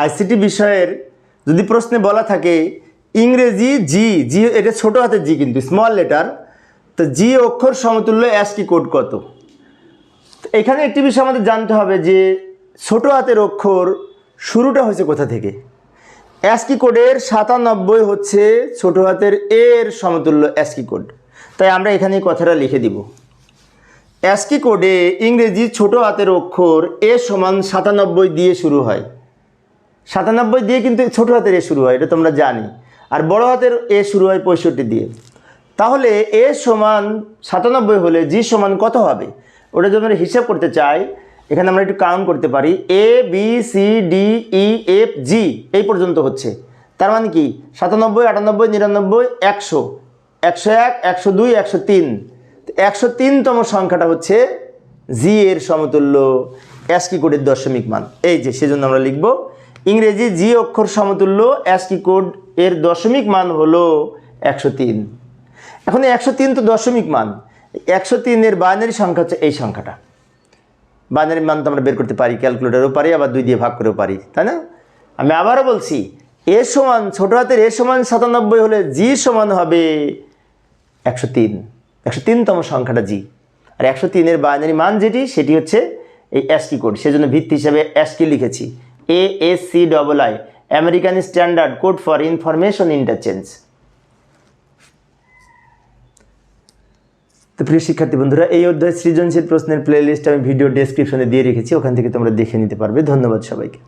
ICT বিষয়ের যদি প্রশ্নে বলা থাকে, ইংরেজি জি জি এটা ছোট হাতের জি কিন্তু স্মল লেটার তো জি অক্ষর সমতুল্য অ্যাসকি কোড কত? এখানে একটি বিষয় আমাদের জানতে হবে যে ছোট হাতের অক্ষর শুরুটা হয়েছে কোথা থেকে? অ্যাসকি কোডের সাতানব্বই হচ্ছে ছোট হাতের এর সমতুল্য অ্যাসকি কোড তাই আমরা এখানে কথাটা লিখে দিব। অ্যাসকি কোডে ইংরেজি ছোট হাতের অক্ষর এ সমান সাতানব্বই দিয়ে শুরু হয়। সাতানব্বই দিয়ে কিন্তু ছোট হাতের এ শুরু হয়, এটা তোমরা জানি। আর বড় হাতের এ শুরু হয় পঁয়ষট্টি দিয়ে। তাহলে এ সমান সাতানব্বই হলে জি সমান কত হবে? ওটা যদি আমরা হিসাব করতে চাই, এখানে আমরা একটু কাউন্ট করতে পারি। A B C D E F G এই পর্যন্ত হচ্ছে। তার মানে কি? সাতানব্বই, আটানব্বই, নিরানব্বই, একশো। একশো এক, একশো দুই, একশো তিন। একশো তিনতম সংখ্যাটা হচ্ছে জি এর সমতুল্য অ্যাসকি কোডের দশমিক মান? এই যে, সেজন্য আমরা লিখব ইংরেজি জি অক্ষর সমতুল্য অ্যাসকি কোড এর দশমিক মান হলো একশো তিন। এখন একশো তিন তো দশমিক মান। একশো তিনের বাইনারি সংখ্যা হচ্ছে এই সংখ্যাটা। বাইনারি মান তো আমরা বের করতে পারি, ক্যালকুলেটারও পারি, আবার দুই দিয়ে ভাগ করেও পারি, তাই না? আমি আবারও বলছি, এ সমান, ছোটো হাতের এ সমান সাতানব্বই হলে জি সমান হবে একশো তিন। একশো তিনতম সংখ্যাটা জি। আর একশো তিনের বাইনারি মান যেটি, সেটি হচ্ছে এই অ্যাসকি কোড সেজন্য ভিত্তি হিসাবে অ্যাসকি লিখেছি। A S C double I American standard code for information interchange তো প্রিয় শিক্ষার্থী বন্ধুরা, এই অধ্যায় সৃজনশীল প্রশ্নের প্লেলিস্ট আমি ভিডিও ডেসক্রিপশনে দিয়ে রেখেছি, ওখান থেকে তোমরা দেখে নিতে পারবে। ধন্যবাদ সবাইকে।